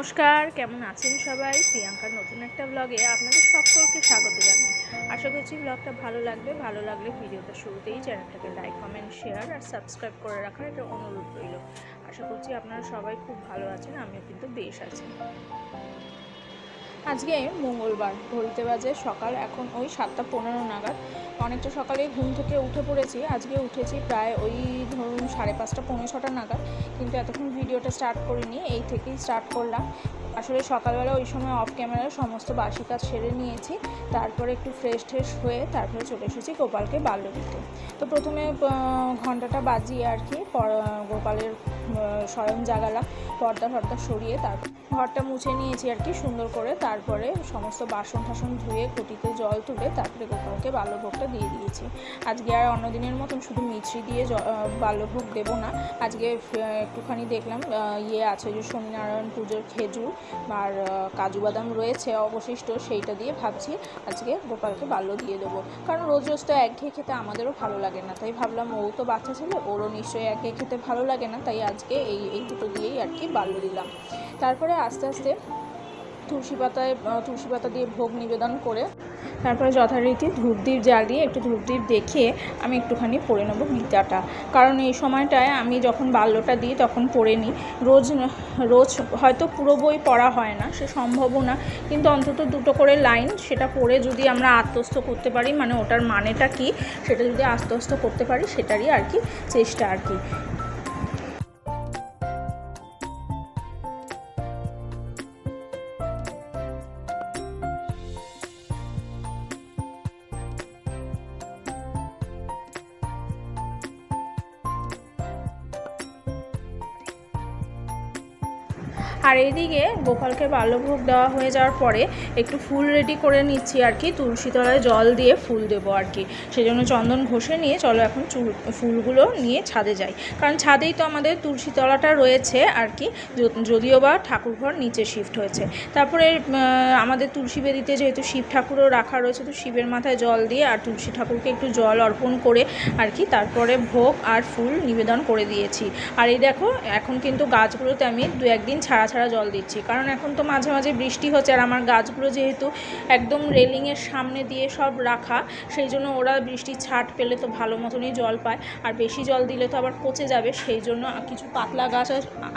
নমস্কার, কেমন আছেন সবাই? প্রিয়াঙ্কার নতুন একটা ব্লগে আপনাদের সকলকে স্বাগত জানাই। আশা করছি ব্লগটা ভালো লাগবে। ভালো লাগলে ভিডিওটা শুরুতেই চ্যানেলটাকে লাইক কমেন্ট শেয়ার আর সাবস্ক্রাইব করে রাখার একটা অনুরোধ রইল। আশা করছি আপনারা সবাই খুব ভালো আছেন, আমিও কিন্তু বেশ আছি। আজকে মঙ্গলবার, ঘড়িতে বাজে সকাল, এখন ওই সাতটা পনেরো নাগাদ। অনেকটা সকালে ঘুম থেকে উঠে পড়েছি। আজকে উঠেছি প্রায় ওই ধরুন সাড়ে পাঁচটা, পৌনে ছটা নাগাদ। কিন্তু এতক্ষণ ভিডিওটা স্টার্ট করিনি, এই থেকেই স্টার্ট করলাম। আসলে সকালবেলা ওই সময় অফ ক্যামেরায় সমস্ত বাসি কাজ সেরে নিয়েছি। তারপরে একটু ফ্রেশ ট্রেশ হয়ে তারপরে চলে এসেছি গোপালকে বাল্য দিতে। তো প্রথমে ঘন্টাটা বাজিয়ে আর কি গোপালের শয়ন জাগালাম পর্দা ফর্দা সরিয়ে তারপর ঘরটা মুছে নিয়েছি আর কি সুন্দর করে। তারপরে সমস্ত বাসন টাসন ধুয়ে কুটিতে জল তুলে তারপরে গোপালকে বাল্যভোগটা দিয়ে দিয়েছি। আজকে আর অন্য দিনের মতন শুধু মিছরি দিয়ে বাল্যভোগ দেবো না। আজকে একটুখানি দেখলাম ইয়ে আছে যে শনিনারায়ণ পুজোর খেজুর আর কাজু বাদাম রয়েছে অবশিষ্ট, সেইটা দিয়ে ভাবছি আজকে গোপালকে বাল্য দিয়ে দেবো। কারণ রোজ রোজ তো একঘেয়ে খেতে আমাদেরও ভালো লাগে না। তাই ভাবলাম ও তো বাচ্চা ছেলে, ওরও নিশ্চয়ই একঘেয়ে খেতে ভালো লাগে না। তাই আজকে এই এই দুটো দিয়েই আর কি বাল্য দিলাম। তারপরে আস্তে আস্তে তুলসী পাতায় তুলসী পাতা দিয়ে ভোগ নিবেদন করে তারপরে যথারীতি ধূপদীপ জ্বালিয়ে একটু ধূপদীপ দেখিয়ে আমি একটুখানি পড়ে নেব গীতাটা কারণ এই সময়টায় আমি যখন বাল্যটা দিই তখন পড়ে নিই। রোজ রোজ হয়তো পুরো বই পড়া হয় না, সে সম্ভবও না। কিন্তু অন্তত দুটো করে লাইন সেটা পড়ে যদি আমরা আত্মস্থ করতে পারি মানে ওটার মানেটা কি, সেটা যদি আত্মস্থ করতে পারি, সেটারই আর কি চেষ্টা আর কি। আর এইদিকে গোপালকে বাল্যভোগ দেওয়া হয়ে যাওয়ার পরে একটু ফুল রেডি করে নিচ্ছি আর কি। তুলসী তলায় জল দিয়ে ফুল দেবো আর কি। সেই জন্য চন্দন ঘষে নিয়ে চলো এখন ফুলগুলো নিয়ে ছাদে যাই। কারণ ছাদেই তো আমাদের তুলসী তলাটা রয়েছে আর কি। যদিও বা ঠাকুরঘর নিচে শিফট হয়েছে। তারপরে আমাদের তুলসী বেদিতে যেহেতু শিব ঠাকুরও রাখা রয়েছে, তো শিবের মাথায় জল দিয়ে আর তুলসী ঠাকুরকে একটু জল অর্পণ করে আর কি তারপরে ভোগ আর ফুল নিবেদন করে দিয়েছি। আর এই দেখো, এখন কিন্তু গাছগুলোতে আমি দু একদিন ছাড়া জল দিচ্ছি। কারণ এখন তো মাঝে মাঝে বৃষ্টি হচ্ছে আর আমার গাছগুলো যেহেতু একদম রেলিংয়ের সামনে দিয়ে সব রাখা, সেই জন্য ওরা বৃষ্টির ছাট পেলে তো ভালো মতনই জল পায়। আর বেশি জল দিলে তো আবার পচে যাবে, সেই জন্য কিছু পাতলা গাছ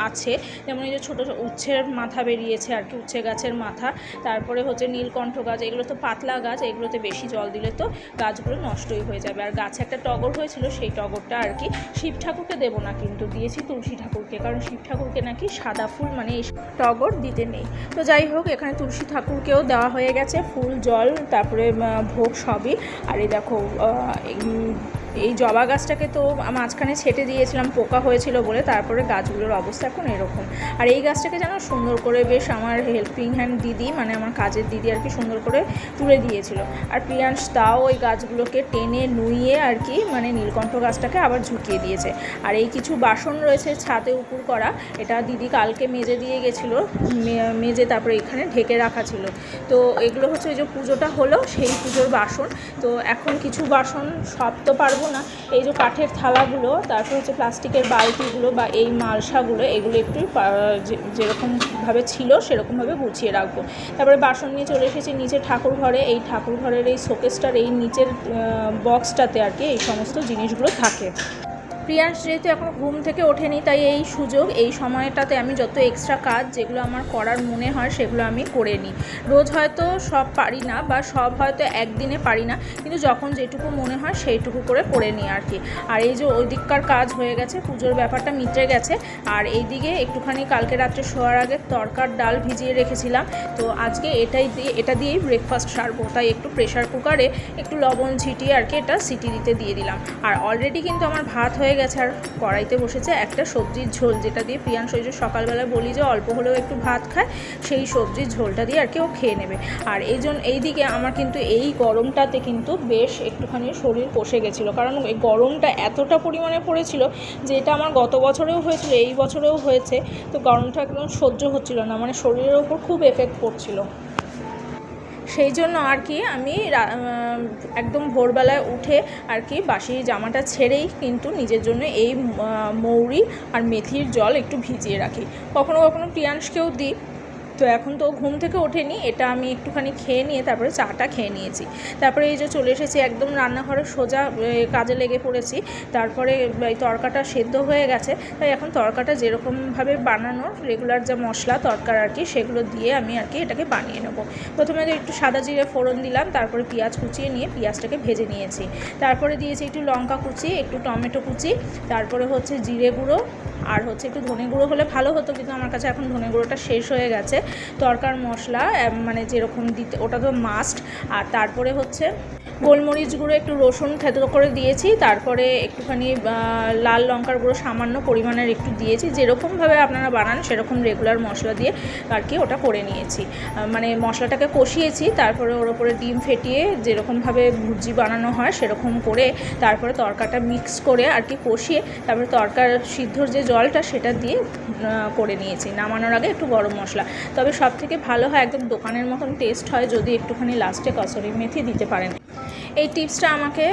আছে। যেমন এই যে ছোটো উচ্ছের মাথা বেরিয়েছে আর কি, উচ্ছে গাছের মাথা। তারপরে হচ্ছে নীলকণ্ঠ গাছ, এগুলো তো পাতলা গাছ, এগুলোতে বেশি জল দিলে তো গাছগুলো নষ্টই হয়ে যাবে। আর গাছে একটা টগর হয়েছিল, সেই টগরটা আর কি শিব ঠাকুরকে দেবো না, কিন্তু দিয়েছি তুলসী ঠাকুরকে। কারণ শিব ঠাকুরকে নাকি সাদা ফুল মানে টগর দিতে নেই। তো যাই হোক, এখানে তুলসী ঠাকুরকেও দেওয়া হয়ে গেছে, ফুল, জল, তারপরে ভোগ সবই। আর এই দেখো এই- জবা গাছটাকে তো মাঝখানে ছেটে দিয়েছিলাম, পোকা হয়েছিল বলে, তারপরে গাছগুলোর অবস্থা এখন এরকম। আর এই গাছটাকে যেন সুন্দর করে বেশ আমার হেল্পিং হ্যান্ড দিদি মানে আমার কাজের দিদি আর কি সুন্দর করে তুলে দিয়েছিল। আর প্রিয়াংশ তাও ওই গাছগুলোকে টেনে নুইয়ে আর কি মানে নীলকণ্ঠ গাছটাকে আবার ঝুঁকিয়ে দিয়েছে। আর এই কিছু বাসন রয়েছে ছাদে উপর করা, এটা দিদি কালকে মেজে দিয়ে গেছিল মেজে তারপরে এখানে ঢেকে রাখা ছিল। তো এগুলো হচ্ছে ওই যে পুজোটা হলো, সেই পুজোর বাসন। তো এখন কিছু বাসন সব তো পারব না। এই যে কাঠের থালাগুলো, তারপর হচ্ছে প্লাস্টিকের বালতিগুলো বা এই মালসাগুলো, এগুলো একটু যেরকমভাবে ছিল সেরকমভাবে গুছিয়ে রাখব। তারপরে বাসন নিয়ে চলে এসেছি নিচে ঠাকুর ঘরে এই ঠাকুর ঘরের এই শোকেসটার এই নিচের বক্সটাতে আর কি এই সমস্ত জিনিসগুলো থাকে। প্রিয়াংশ যেহেতু এখন ঘুম থেকে ওঠেনি, তাই এই সুযোগ, এই সময়টাতে আমি যত এক্সট্রা কাজ যেগুলো আমার করার মনে হয় সেগুলো আমি করে নিই। রোজ হয়তো সব পারি না বা সব হয়তো একদিনে পারি না, কিন্তু যখন যেটুকু মনে হয় সেইটুকু করে করে নিই আর কি। আর এই যে ওই দিককার কাজ হয়ে গেছে, পুজোর ব্যাপারটা মিটে গেছে, আর এই দিকে একটুখানি কালকে রাত্রে শোয়ার আগে তরকার ডাল ভিজিয়ে রেখেছিলাম, তো আজকে এটাই দিয়ে, এটা দিয়েই ব্রেকফাস্ট সারবো। তাই একটু প্রেশার কুকারে একটু লবণ ছিটিয়ে আর কি এটা সিটি দিতে দিয়ে দিলাম। আর অলরেডি কিন্তু আমার ভাত হয়ে গেছে আর কড়াইতে বসেছে একটা সবজির ঝোল, যেটা দিয়ে প্রিয়ান সৈজ সকালবেলা বলি যে অল্প হলেও একটু ভাত খায়, সেই সবজির ঝোলটা দিয়ে আর কি ও খেয়ে নেবে। আর এই জন্য এই দিকে আমার কিন্তু এই গরমটাতে কিন্তু বেশ একটুখানি শরীর কষে গেছিল। কারণ এই গরমটা এতটা পরিমাণে পড়েছিল যে এটা আমার গত বছরেও হয়েছিল, এই বছরেও হয়েছে, তো গরমটা একদম সহ্য হচ্ছিল না। মানে শরীরের ওপর খুব এফেক্ট পড়ছিল। সেই জন্য আর কি আমি একদম ভোরবেলায় উঠে আর কি বাসি জামাটা ছেড়েই কিন্তু নিজের জন্য এই মৌরি আর মেথির জল একটু ভিজিয়ে রাখি। কখনও কখনও প্রিয়াংশকেও দিই। তো এখন তো ঘুম থেকে ওঠেনি, এটা আমি একটুখানি খেয়ে নিয়ে তারপরে চাটা খেয়ে নিয়েছি। তারপরে এই যে চলে এসেছি, একদম রান্নাঘরে সোজা কাজে লেগে পড়েছি। তারপরে এই তরকাটা সেদ্ধ হয়ে গেছে। তাই এখন তরকাটা যেরকমভাবে বানানোর রেগুলার যা মশলা, তরকার আর কি, সেগুলো দিয়ে আমি আর কি এটাকে বানিয়ে নেব। প্রথমে তো একটু সাদা জিরে ফোড়ন দিলাম, তারপরে পেঁয়াজ কুচিয়ে নিয়ে পেঁয়াজটাকে ভেজে নিয়েছি। তারপরে দিয়েছি একটু লঙ্কা কুচি, একটু টমেটো কুচি, তারপরে হচ্ছে জিরে গুঁড়ো আর হচ্ছে একটু ধনে গুঁড়ো হলে ভালো হতো, কিন্তু আমার কাছে এখন ধনে গুঁড়োটা শেষ হয়ে গেছে। তরকার মশলা মানে যেরকম দিতে, ওটা তো মাস্ট আর তারপরে হচ্ছে গোলমরিচ গুঁড়ো, একটু রসুন থেতো করে দিয়েছি, তারপরে একটুখানি লাল লঙ্কার গুঁড়ো সামান্য পরিমাণের একটু দিয়েছি, যেরকমভাবে আপনারা বানান সেরকম রেগুলার মশলা দিয়ে আর কি ওটা করে নিয়েছি। মানে মশলাটাকে কষিয়েছি, তারপরে ওর ওপরে ডিম ফেটিয়ে যেরকমভাবে ভুজি বানানো হয় সেরকম করে, তারপরে তরকাটা মিক্স করে আর কি কষিয়ে, তারপরে তরকার সিদ্ধর যে জলটা সেটা দিয়ে করে নিয়েছি। নামানোর আগে একটু গরম মশলা। তবে সব থেকে ভালো হয়, একদম দোকানের মতন টেস্ট হয়, যদি একটুখানি লাস্টে কসরি মেথি দিতে পারেন। এই টিপসটা আমাকে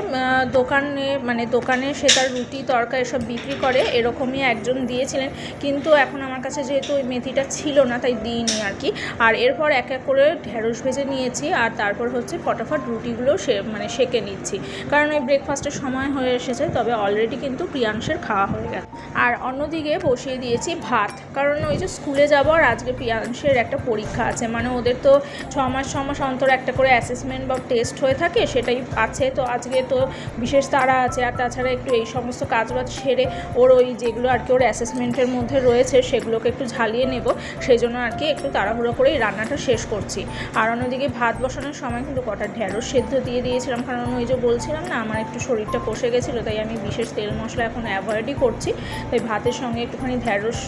দোকানে মানে দোকানে সে তার রুটি তরকা এসব বিক্রি করে, এরকমই একজন দিয়েছিলেন। কিন্তু এখন আমার কাছে যেহেতু ওই মেথিটা ছিল না, তাই দিইনি আর কি। আর এরপর এক এক করে ঢেঁড়স ভেজে নিয়েছি, আর তারপর হচ্ছে ফটাফট রুটিগুলো সে মানে সেকে নিচ্ছি। কারণ ওই ব্রেকফাস্টের সময় হয়ে এসেছে, তবে অলরেডি কিন্তু প্রিয়াংশের খাওয়া হয়ে গেছে। আর অন্যদিকে বসিয়ে দিয়েছি ভাত, কারণ ওই যে স্কুলে যাব আর আজকে প্রিয়াংশের একটা পরীক্ষা আছে। মানে ওদের তো ছ মাস ছ মাস অন্তর একটা করে অ্যাসেসমেন্ট বা টেস্ট হয়ে থাকে, সেটাই আছে, তো আজকে তো বিশেষ তাড়া আছে আর তাছাড়া একটু এই সমস্ত কাজবাজ সেরে ওর ওই যেগুলো আর কি ওর অ্যাসেসমেন্টের মধ্যে রয়েছে সেগুলোকে একটু ঝালিয়ে নেব। সেই জন্য আর কি একটু তাড়াহুড়ো করেই রান্নাটা শেষ করছি। আর অন্যদিকে ভাত বসানোর সময় কিন্তু কটা ঢেঁড়স সেদ্ধ দিয়ে দিয়েছিলাম। কারণ ওই যে বলছিলাম না, আমার একটু শরীরটা কষে গেছিল, তাই আমি বিশেষ তেল মশলা এখন অ্যাভয়েডই করছি। তাই ভাতের সঙ্গে একটুখানি ঢেঁড়স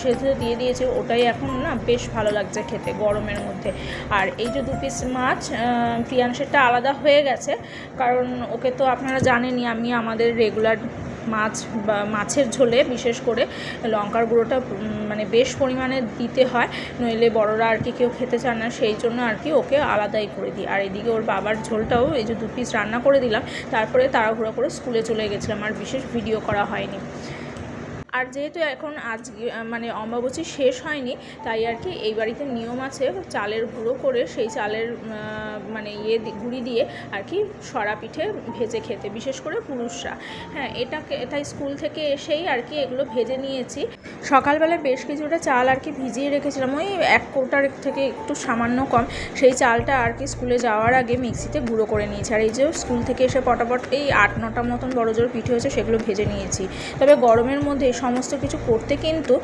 সেদ্ধ দিয়ে দিয়েছি। ওটাই এখন না বেশ ভালো লাগছে খেতে গরমের মধ্যে। আর এই যে দু পিস মাছ প্রিয়াংশেরটা আলাদা হয়ে গেছে। কারণ ওকে তো আপনারা জানেনই, আমি আমাদের রেগুলার মাছ বা মাছের ঝোলে বিশেষ করে লঙ্কার গুঁড়োটা মানে বেশ পরিমাণে দিতে হয়। নইলে বড়রা আর কি কেউ খেতে চান না, সেই জন্য আর কি ওকে আলাদাই করে দিই। আর এদিকে ওর বাবার ঝোলটাও এই যে দু পিস রান্না করে দিলাম, তারপরে তাড়াহুড়া করে স্কুলে চলে গেছিলাম, আর বিশেষ ভিডিও করা হয়নি। আর যেহেতু এখন আজ মানে অম্বাবচী শেষ হয়নি, তাই আর কি এই বাড়িতে নিয়ম আছে চালের গুঁড়ো করে সেই চালের মানে ইয়ে গুঁড়ি দিয়ে আর কি সরা পিঠে ভেজে খেতে, বিশেষ করে পুরুষরা। হ্যাঁ এটাকে তাই স্কুল থেকে এসেই আর কি এগুলো ভেজে নিয়েছি। সকালবেলা বেশ কিছুটা চাল আর কি ভিজিয়ে রেখেছিলাম, ওই এক কোটার থেকে একটু সামান্য কম। সেই চালটা আর কি স্কুলে যাওয়ার আগে মিক্সিতে গুঁড়ো করে নিয়েছি। আর এই যে স্কুল থেকে এসে পটাপট এই আট নটা মতন বড় জোর পিঠে হয়েছে সেগুলো ভেজে নিয়েছি। তবে গরমের মধ্যে সমস্ত কিছু করতে কিন্তু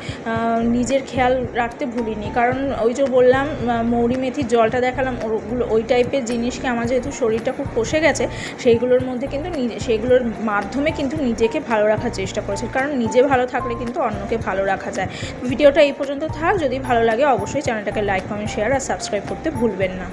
নিজের খেয়াল রাখতে ভুলিনি। কারণ ওই যে বললাম মৌরি মেথির জলটা দেখালাম, ওগুলো ওই টাইপের জিনিসকে আমার যেহেতু শরীরটা খুব কষে গেছে, সেইগুলোর মধ্যে কিন্তু নিজে সেইগুলোর মাধ্যমে কিন্তু নিজেকে ভালো রাখার চেষ্টা করেছি। কারণ নিজে ভালো থাকলে কিন্তু অন্যকে ভালো রাখা যায়। ভিডিওটা এই পর্যন্ত থাক, যদি ভালো লাগে অবশ্যই চ্যানেলটাকে লাইক, কমেন্ট, শেয়ার আর সাবস্ক্রাইব করতে ভুলবেন না।